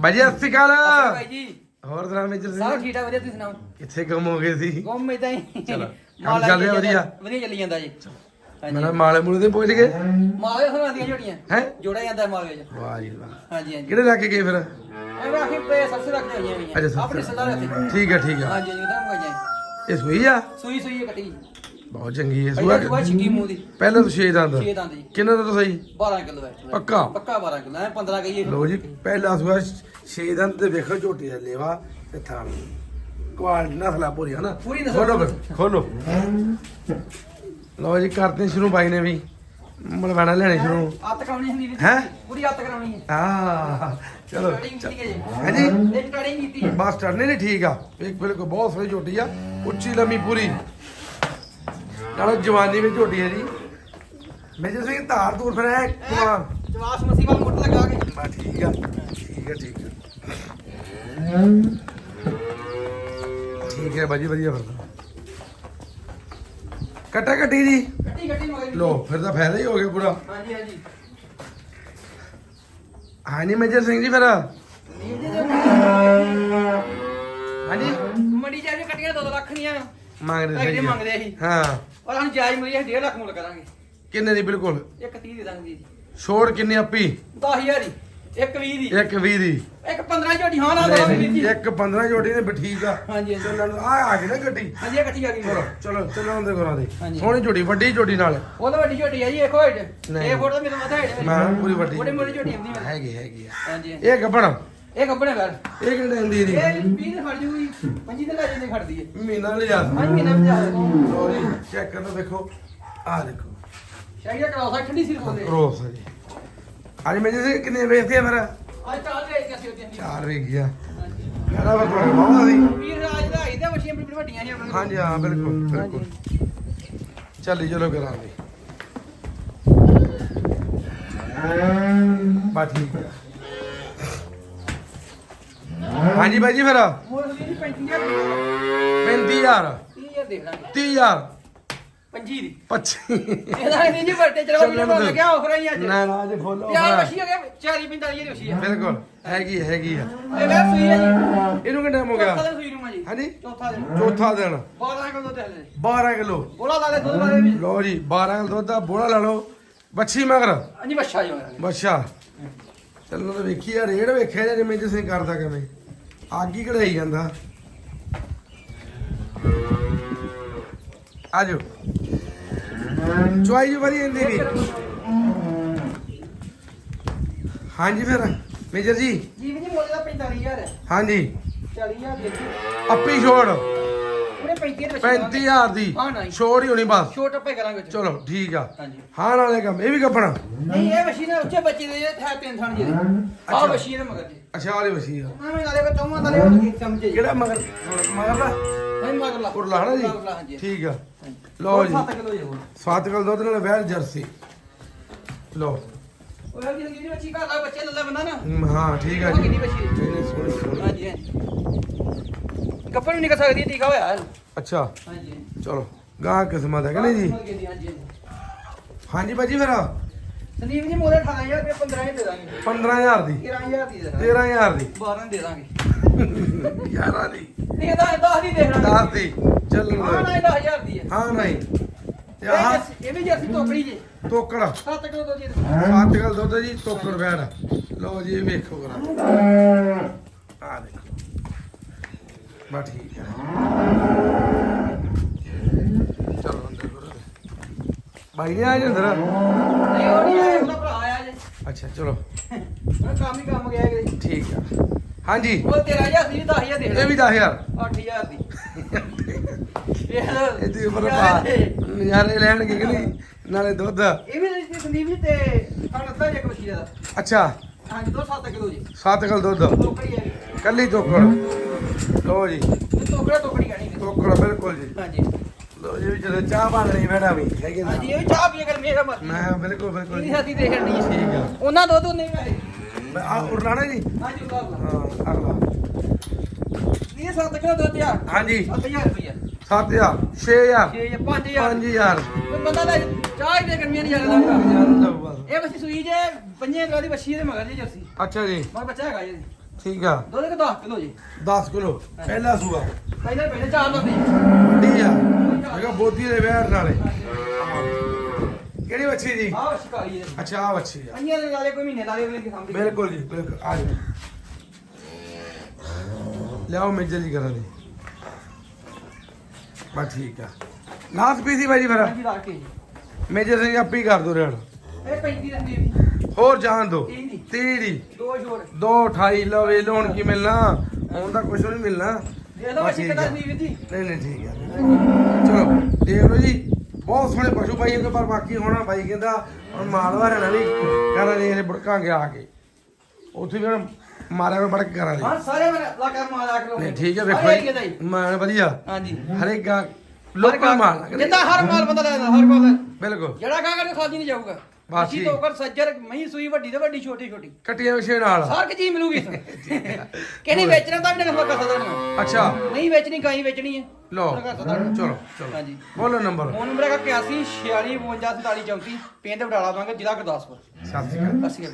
ਬਾਜੀ ਸਤਿ ਸ਼੍ਰੀ ਅਕਾਲ। ਭਾਈ ਜੀ। ਹੋਰ ਤਰ੍ਹਾਂ ਮੇਜਰ ਸਭ ਸਿੰਘ ਠੀਕ ਠਾਕ ਵਧੀਆ ਤੁਸੀਂ ਸੁਣਾਓ? ਕਿੱਥੇ ਗੁੰਮ ਹੋ ਗਏ ਸੀ? ਗੁੰਮ ਇਦਾਂ ਹੀ। ਚਲੋ, ਮਾਲ ਕੰਮ ਚੱਲ ਰਿਹਾ ਵਧੀਆ? ਵਧੀਆ ਚੱਲੀ ਜਾਂਦਾ ਜੀ। ਹਾਂਜੀ। ਮੇਰਾ ਮਾਲੇ ਮੂਲੇ ਤੇ ਪਹੁੰਚ ਗਏ ਮਾਲੇ ਹੋਰਾਂ ਦੀਆਂ ਝੋਟੀਆਂ ਹੈ? ਜੋੜਿਆ ਜਾਂਦਾ ਮਾਲੇ ਚ ਵਾਹ ਜੀ ਵਾਹ। ਹਾਂਜੀ ਹਾਂਜੀ। ਕਿਹੜੇ ਲੈ ਕੇ ਗਏ ਫਿਰ? ਇਹ ਰਾਖੀ ਪੇ ਸਰਸੇ ਰੱਖ ਹੋਈਆਂ ਅੱਛਾ। ਆਪਣੇ ਸਰਦਾਰ ਇੱਥੇ ਠੀਕ ਹੈ ਠੀਕ ਹੈ। ਹਾਂਜੀ ਜੀ ਤਾਂ ਮੰਗਾਈਆਂ ਇਹ ਸੂਈ ਆ? ਸੂਈ ਸੂਈ ਕੱਟੀ। ਬਹੁਤ ਚੰਗੀ ਹੈ ਸੂਆ ਸੁਆ ਛਿੱਕੀ ਮੂੰਹ ਦੀ। ਪਹਿਲਾਂ ਤਾਂ 6 ਦੰਦ। ਛੇ ਦੰਦ ਜੀ। ਕਿੰਨਾ ਦਾ ਸਹੀ? 12 ਕਿਲੋ ਹੈ ਪੱਕਾ? ਪੱਕਾ 12 ਕਿਲੋ ਐ 15 ਕਹੀਏ। ਲੋ ਜੀ ਪਹਿਲਾ ਸੂਆ 6 ਦੰਦ ਤੇ ਵੇਖੋ ਝੋਟੀ ਦਾ ਲੇਵਾ ਤੇ ਥਾਂ। ਕੁਆਲਿਟੀ ਨਸਲਾ ਪੂਰੀ ਹੈ ਨਾ ਪੂਰੀ ਨਸਲ ਖੋਲੋ ਖੋਲੋ। ਲੋ ਜੀ ਕਰਦੇ ਸ਼ੁਰੂ ਬਾਈ ਨੇ ਵੀ। ਮਲਵਾਣਾ ਲੈਣੇ ਸ਼ੁਰੂ। ਅੱਤ ਕਰਾਉਣੀ ਹੁੰਦੀ ਹੈਂ? ਪੂਰੀ ਅੱਤ ਕਰਾਉਣੀ ਹੈ। ਚਲੋ। ਹੈ ਜੀ। ਹਾਂਜੀ ਇੱਕ ਕਟਿੰਗ ਕੀਤੀ ਹੈ। ਬਸ ਟਰਨੇ ਨਹੀਂ ਠੀਕ ਆ। ਇੱਕ ਬਿਲਕੁਲ ਬਹੁਤ ਸੋਹਣੀ ਝੋਟੀ ਆ। ਉੱਚੀ ਲੰਮੀ ਪੂਰੀ। ਨਾਲ ਜਵਾਨੀ ਵਿੱਚ ਝੋਟੀ ਹੈ ਜੀ। ਮੈਂ ਜਿਸ ਵੀ ਧਾਰ ਧੂਰ ਫਿਰ ਹੈ ਕੁਮਾਰ ਜਵਾਸ ਵਾਲ ਮੁੱਟ ਲਗਾ ਕੇ। ਬਾ ਠੀਕ ਆ ਠੀਕ ਆ ਠੀਕ ਆ। ਠੀਕ ਹੈ ਬਾਜੀ ਵਧੀਆ ਫਿਰ ਤਾਂ। ਕੱਟਾ ਕੱਟੀ ਦੀ ਕੱਟੀ ਕੱਟੀ ਮਗਰ ਲੋ ਫਿਰ ਤਾਂ ਫਾਇਦਾ ਹੀ ਹੋ ਗਿਆ ਪੂਰਾ। ਹਾਂਜੀ ਹਾਂਜੀ। ਹਾਂਜੀ ਮੇਜਰ ਸਿੰਘ ਜੀ ਫਿਰ। ਜੇ ਹਾਂਜੀ ਮੰਡੀ ਜਾ ਕੇ ਕੱਟੀਆਂ 2 ਲੱਖ ਦੀਆਂ। ਮੰਗਦੇ ਸਹੀ ਆ। ਅਸੀਂ ਹਾਂ। ਔਰ ਸਾਨੂੰ ਜਾਇਜ਼ ਮਿਲੀ ਹੈ 1.5 ਲੱਖ ਮੁੱਲ ਕਰਾਂਗੇ। ਕਿੰਨੇ ਦੀ ਬਿਲਕੁਲ? ਇੱਕ 30 ਦੇ ਦਾਂਗੇ ਜੀ ਛੋੜ ਕਿੰਨੀ ਆਪੀ 10000 ਦੀ। ਇੱਕ 20 ਦੀ। ਇੱਕ 20 ਦੀ। ਇੱਕ 15 ਝੋਟੀ ਹਾਂ ਨਾ ਨਹੀਂ, ਦਾਂਗੇ ਜੀ ਇੱਕ 15 ਜੋੜੀ ਨੇ ਬਠੀਕ ਆ। ਹਾਂਜੀ ਹਾਂਜੀ। ਚੱਲਣ ਆ ਆ ਗਈ ਨਾ ਗੱਡੀ? ਹਾਂਜੀ ਇਹ ਇਕੱਠੀ ਆ ਗਈ। ਚਲੋ ਚਲੋ ਚੱਲਣ ਦੇ ਘਰਾਂ ਦੇ। ਹਾਂਜੀ। ਸੋਹਣੀ ਝੋਟੀ ਵੱਡੀ ਝੋਟੀ ਨਾਲ। ਉਹ ਤਾਂ ਵੱਡੀ ਝੋਟੀ ਹੈ ਜੀ ਇੱਕ ਹੋਇਟ ਨਹੀਂ। ਇਹ ਫੋਟੋ ਮੇਰੇ ਮਾਥਾ ਹੈ ਮੈਂ ਪੂਰੀ ਵੱਡੀ ਉਹਦੇ ਮੋੜੀ ਝੋਟੀ। ਹੁੰਦੀ ਮੈਂ ਹੈਗੀ ਹੈਗੀ ਆ। ਹਾਂਜੀ ਹਾਂਜੀ। ਇਹ ਗੱਬਣ। ਇਹ ਕੱਪੜੇ ਕਰ ਇਹ ਕਿੰਨੇ ਹੁੰਦੀ ਦੀ ਇਹ 20 ਦੇ ਖੜ ਜੂਗੀ। 25 ਦੇ ਲੈ ਜਾਂਦੇ ਖੜਦੀ ਹੈ। ਮਹੀਨਾ ਲਈ ਆ ਹਾਂਜੀ ਮਹੀਨਾ ਵਿੱਚ ਆ ਜਾਊਗੀ ਸੋਰੀ ਚੈੱਕ ਕਰੋ ਦੇਖੋ। ਆ ਦੇਖੋ। ਸ਼ਾਇਦ ਕਰਾਉ ਸਾ ਠੰਡੀ ਸਿਰ ਕੋਲੇ ਕਰੋਸ ਆ ਜੀ। ਅੱਜ ਮੈਂ ਜੀ ਕਿੰਨੇ ਵੇਚਦੇ ਆ ਮੇਰਾ ਅੱਜ ਦੇ ਆਈ ਸੀ ਉਹਦੀ ਚਾਰ ਵੇਚ ਗਿਆ। ਹਾਂਜੀ ਮੇਰਾ ਬਸ ਬਾਵਾ ਸੀ? ਵੀਰ ਰਾਜ ਦਾ ਇਹਦਾ ਵਸ਼ੀਆਂ ਬੜੀ ਵੱਡੀਆਂ ਨੇ ਆਪਣੇ। ਹਾਂਜੀ ਹਾਂ ਬਿਲਕੁਲ ਬਿਲਕੁਲ। ਚੱਲੀ ਚਲੋ ਕਰਾਂਗੇ ਬਾ ਠੀਕ ਆ। ਹਾਂਜੀ ਬਾਈ ਜੀ ਫਿਰ। ਹੋਰ ਵੀ 35000 35000 30000 ਦੇਖ ਲਾਂਗੇ 30000 25 ਦੀ 25 ਇਹਦਾ ਨਹੀਂ ਜੀ ਵਰਤੇ ਚਲੋ ਵੀ ਚੱਲਣ ਦਿਓ। ਲੱਗਿਆ ਆਫਰ ਹੀ ਅੱਜ। ਨਾ ਨਾ ਜੇ ਫੁੱਲ ਯਾਰ offer ਵਸ਼ੀ ਹੋ ਗਿਆ 40 45 ਦੀ ਵਸ਼ੀ ਆ। ਹੈ ਬਿਲਕੁਲ ਹੈਗੀ ਹੈਗੀ ਆ। ਇਹ ਮੈਂ ਸੂਈ ਹੈ ਜੀ। ਇਹਨੂੰ ਕਿੰਨਾ ਹੋ ਚੌਥਾ ਗਿਆ ਦਿਨ ਸੂਈ ਨੂੰ ਮੈਂ ਜੀ। ਹਾਂਜੀ? ਚੌਥਾ ਦਿਨ। ਚੌਥਾ ਦਿਨ। 12 ਕਿਲੋ ਤੇ ਹਲੇ 12 ਕਿਲੋ। ਬੋਲਾ ਲਾ ਦੇ ਦੁੱਧ ਵਾਲੇ ਵੀ ਲੋ ਜੀ 12 ਕਿਲੋ ਦੁੱਧ ਦਾ ਬੋਲਾ ਲਾ ਲਓ। ਬੱਚੀ ਮਗਰ। ਹਾਂਜੀ ਬੱਛਾ ਜੀ ਮੇਰਾ ਬੱਛਾ। ਚੱਲੋ ਤਾਂ ਵੇਖੀ ਆ ਰੇੜ ਵੇਖਿਆ ਜਾਂ ਜਿਵੇਂ ਜਿਸੇ ਕਰਦਾ ਕਿਵੇਂ। ਅੱਗ ਹੀ ਕਢਾਈ ਜਾਂਦਾ। ਆਜੋ। ਚੁਆਈ ਜੀ ਵਧੀਆ ਹੁੰਦੀ ਵੀ ਹਾਂਜੀ ਫਿਰ ਮੇਜਰ ਜੀ। ਜੀ ਵੀ ਜੀ ਮੁੱਲ ਦਾ 45000 ਹੈ। ਹਾਂਜੀ। 40000 ਦੇ ਅੱਪੀ ਛੋੜ। 35 ਦੇ। 35000 ਦੀ। ਛੋੜ ਹੀ ਹੋਣੀ ਬਸ। ਛੋਟ ਆਪੇ ਕਰਾਂਗੇ ਚਲੋ ਠੀਕ ਆ। ਹਾਂਜੀ। ਹਾਂ ਨਾਲੇ ਕੰਮ ਇਹ ਵੀ ਕੱਪਣਾ ਨਹੀਂ ਇਹ ਵਸ਼ੀ ਨੇ ਉੱਚੇ ਬੱਚੇ ਦੇ ਥਾ ਤਿੰਨ ਥਣ ਜੀ ਆ ਵਸ਼ੀ ਦੇ ਮਗਰ ਜੀ। ਅੱਛਾ ਵਾਲੀ ਵਸੀ ਆ। ਮੈਂ ਨਾਲੇ ਕੋ ਚੌਵਾਂ ਨਾਲੇ ਉਹ ਸਮਝੇ ਜੀ ਕਿਹੜਾ ਮਗਰ? ਮਗਰ ਦਾ ਨਹੀਂ ਮਗਰ ਲਾ ਉਰਲਾ ਹਨਾ ਜੀ। ਠੀਕ ਆ। ਲਓ ਜੀ। 7 ਕਿਲੋ ਜੀ ਹੋਰ। ਸੱਤ ਕਿਲੋ ਦੁੱਧ ਨਾਲ ਵੈਰ ਜਰਸੀ। ਲਓ। ਉਹ ਜਿਹੜੀ ਜਿਹੜੀ ਬੱਚੀ ਘਰ ਦਾ ਬੱਚੇ ਲੱਲਾ ਬੰਦਾ ਨਾ। ਹਮ, ਹਾਂ ਠੀਕ ਆ ਉਹ ਜੀ। ਕਿੰਨੀ ਬੱਚੀ ਇਹਨੇ ਸੋਹਣੀ ਸੋਹਣੀ। ਹਾਂਜੀ ਹਾਂਜੀ। ਕੱਪੜ ਨਹੀਂ ਨਿਕਲ ਸਕਦੀ ਟੀਕਾ ਹੋਇਆ ਹੈ। ਅੱਛਾ। ਹਾਂਜੀ। ਚਲੋ ਗਾਂ ਕਿਸਮਤ ਹੈ ਕਿ ਨਹੀਂ ਜੀ? ਹਾਂਜੀ ਹਾਂਜੀ। ਹਾਂਜੀ ਭਾਜੀ ਫਿਰ। ਸੰਦੀਪ ਜੀ ਮੋਰੇ 18000 ਰੁਪਏ 15000 ਦੇ ਦਾਂਗੇ। 15000 ਦੀ? 13000 ਦੀ ਦੇ ਦਾਂਗੇ। 13000 ਦੀ? 12 ਦੇ ਦਾਂਗੇ। 11 ਦੀ। ਨਹੀਂ ਇਹਦਾ 10 ਦੀ ਦੇਖ ਲਾਂਗੇ 10 ਦੀ। ਚੱਲ ਹਾਂ ਨਾ 10000 ਦੀ ਹੈ। ਹਾਂ ਨਹੀਂ। ਤੇ ਇਹ ਆਹ ਜਰਸੀ- ਇਹ ਵੀ ਜਰਸੀ ਤੋਕੜੀ ਜੀ। ਤੋਕੜ। 7 ਕਿਲੋ ਦੋ ਜੀ। ਸੱਤ ਕਿਲੋ ਦੁੱਧ ਜੀ ਤੋਕੜ ਵੈੜ ਲਓ ਜੀ ਇਹ ਵੇਖੋ ਕਰਾ ਆ ਦੇਖੋ। ਬਾ ਠੀਕ ਹੈ। ਚਲੋ ਅੰਦਰ ਕਰੋ। ਬਾਈ ਨੇ ਆ ਜੀ ਅੰਦਰ। ਨਹੀਂ ਉਹ ਨਹੀਂ ਆਇਆ ਉਹਦਾ ਭਰਾ ਆਇਆ ਜੀ ਅੱਛਾ ਚਲੋ। ਮੈਂ ਕੰਮ ਹੀ ਕੰਮ ਗਿਆ ਜੀ ਠੀਕ ਆ। ਹਾਂਜੀ। ਉਹ 13000 ਦੀ 10000 ਦੇ ਇਹ ਵੀ 10000 8000 ਦੀ ਇਹ ਲਓ। ਇਹਦੇ ਉੱਪਰ ਪਾ ਨਜ਼ਾਰੇ ਲੈਣਗੇ ਕਿ ਨਹੀਂ? ਨਾਲੇ ਦੁੱਧ। ਇਹ ਵੀ ਜੀ ਸੰਦੀਪ ਜੀ ਤੇ ਅੜਦਾ ਜੇ ਕੁਛ ਦਾ ਅੱਛਾ। ਹਾਂਜੀ ਦੋ 7 ਕਿਲੋ ਜੀ। 7 ਕਿਲੋ ਦੁੱਧ। ਕੱਲੀ ਤੋਕੜ ਲਓ ਜੀ। ਇਹ ਟੋਕੜਾ ਟੋਕੜੀ ਕਹਿਣੀ ਤੋਕੜ ਬਿਲਕੁਲ ਜੀ। ਹਾਂਜੀ। ਲਓ ਜੀ ਜਦੋਂ ਚਾਹ ਬਣਨੀ ਬੈਠਾ ਵੀ। ਹੈਗੇ ਨਾ। ਹਾਂਜੀ ਇਹ ਚਾਹ ਪੀ ਕਰ ਮੇਰਾ ਮਰ ਮੈਂ ਬਿਲਕੁਲ ਬਿਲਕੁਲ ਜੀ। ਸਾਥੀ ਦੇਖਣ ਨਹੀਂ ਠੀਕ ਆ। ਉਹਨਾਂ ਦੋ ਦੋ ਨਹੀਂ ਮੈਂ ਆ ਉਰਲਾਣਾ ਜੀ। ਹਾਂਜੀ ਲਾ। ਹਾਂ ਅਗਲਾ ਇਹ 7 ਕਿਲੋ ਦੁੱਧ ਆ। ਹਾਂਜੀ। 7000 ਰੁਪਇਆ 7000 6000 6 5000 5000 ਕੋਈ ਬੰਦਾ ਦਾ ਚਾਹ ਹੀ ਦੇ ਕਰਮੀਆਂ ਨਹੀਂ ਜਾਣਦਾ ਇਹ ਬੱਚੀ ਸੂਈ ਜੇ ਪੰਜੇ ਦੀ ਬੱਚੀ ਦੇ ਮਗਰ ਜੀ ਜਰਸੀ ਅੱਛਾ ਜੀ। ਮਗਰ ਬੱਚਾ ਹੈਗਾ ਜੀ। ਠੀਕ ਆ। ਦੁੱਧ ਕੋ 10 ਕਿਲੋ ਜੀ। 10 ਕਿਲੋ ਪਹਿਲਾ ਸੂਆ। ਪਹਿਲਾਂ ਪਹਿਲੇ ਚਾਰ ਦੁੱਧ ਜੀ ਵੱਡੀ ਆ। ਹੈਗਾ ਬੋਦੀ ਦੇ ਵਿਆਹ ਨਾਲੇ ਕਿਹੜੀ ਬੱਚੀ ਜੀ? ਆਹ ਸ਼ਿਕਾਰੀ ਹੈ ਅੱਛਾ ਆ ਬੱਚੀ ਆ। ਅੰਨੀਆਂ ਦੇ ਲਾਲੇ ਕੋਈ ਮਹੀਨੇ ਲਾਲੇ ਅਗਲੇ ਬਿਲਕੁਲ ਜੀ ਬਿਲਕੁਲ। ਆ ਜਾਓ। ਲਿਆਓ ਮੇਜਰ ਜੀ ਕਰਾਂ ਦੀ। ਬਸ ਠੀਕ ਆ। ਲਾਸਟ ਪੀਸੀ ਬਾਈ ਜੀ ਮੇਰਾ ਹਾਂਜੀ ਰੱਖ ਕੇ ਜੀ। ਮੇਜਰ ਸਿੰਘ ਆਪੀ ਕਰ ਦੋ ਰੇੜ ਇਹ 35 ਦਿਨ ਦੀ ਹੋਰ ਜਾਣ ਦੋ। ਤੀਹ ਦੀ। 30 ਦੀ ਦੋ ਛੋੜ। 228 ਲਵੇ ਲੋਣ ਕੀ ਮਿਲਣਾ? ਹੁਣ ਤਾਂ ਕੁਝ ਨਹੀਂ ਮਿਲਣਾ। ਦੇ ਦੋ। ਨਹੀਂ ਜੀ। ਨਹੀਂ ਨਹੀਂ ਠੀਕ ਹੈ ਚਲੋ ਦੇਖ ਲਓ ਜੀ। ਬਹੁਤ ਸੋਹਣੇ ਪਸ਼ੂ ਪਾਈ ਜਾਂਦੇ ਪਰ ਬਾਕੀ ਹੁਣ ਬਾਈ ਕਹਿੰਦਾ ਹੁਣ ਮਾਲਵਾ ਰਹਿਣਾ ਵੀ ਕਰਾਂ ਦੇ ਇਹ ਬੜਕਾਂਗੇ ਆ ਕੇ। ਉੱਥੇ ਵੀ ਹੁਣ ਮਾਰਿਆ ਬੜਕ ਕਰਾਂ ਦੇ ਹਾਂ ਸਾਰੇ ਮੈਂ ਲਾ ਕਰ ਨਹੀਂ ਠੀਕ ਹੈ ਵੇਖੋ ਦਾ। ਮੈਂ ਵਧੀਆ। ਹਾਂਜੀ। ਹਰੇਕ ਗਾ ਲੋਕਲ ਮਾਲ। ਜਿੱਦਾਂ ਹਰ ਮਾਲ ਬੰਦਾ ਲੈਦਾ ਹਰ ਮਾਲ ਬਿਲਕੁਲ। ਜਿਹੜਾ ਗਾਹਕ ਨੂੰ ਖਾਦੀ ਨਹੀਂ ਜਾਊਗਾ। ਬਸ। ਅਸੀਂ ਠੀਕ। ਤੋਂ ਕਰ ਸੱਜਰ ਮਹੀਂ ਸੂਈ ਵੱਡੀ ਤੇ ਵੱਡੀ ਛੋਟੀ ਛੋਟੀ। ਕਟੀਆਂ ਵਿਸ਼ੇ ਨਾਲ। ਸਾਰ ਕੀ ਚੀਜ਼ ਮਿਲੂਗੀ ਕਿਹੜੀ ਵੇਚਣਾ ਤਾਂ ਵੀ ਨਾ ਕਰ ਸਕਦਾ ਨਹੀਂ ਅੱਛਾ। ਨਹੀਂ ਵੇਚਣੀ ਗਾਈ ਵੇਚਣੀ ਹੈ? ਲੋ। ਚਲੋ ਚਲੋ। ਹਾਂਜੀ। ਬੋਲੋ ਨੰਬਰ। ਫੋਨ ਨੰਬਰ ਹੈਗਾ 81 46 52 47 34 ਪਿੰਡ ਬਡਾਲਾ ਵਾਂਗੇ ਜ਼ਿਲ੍ਹਾ ਗੁਰਦਾਸਪੁਰ। ਸਤਿ ਸ਼੍ਰੀ ਅਕਾਲ। ਅਸੀਂ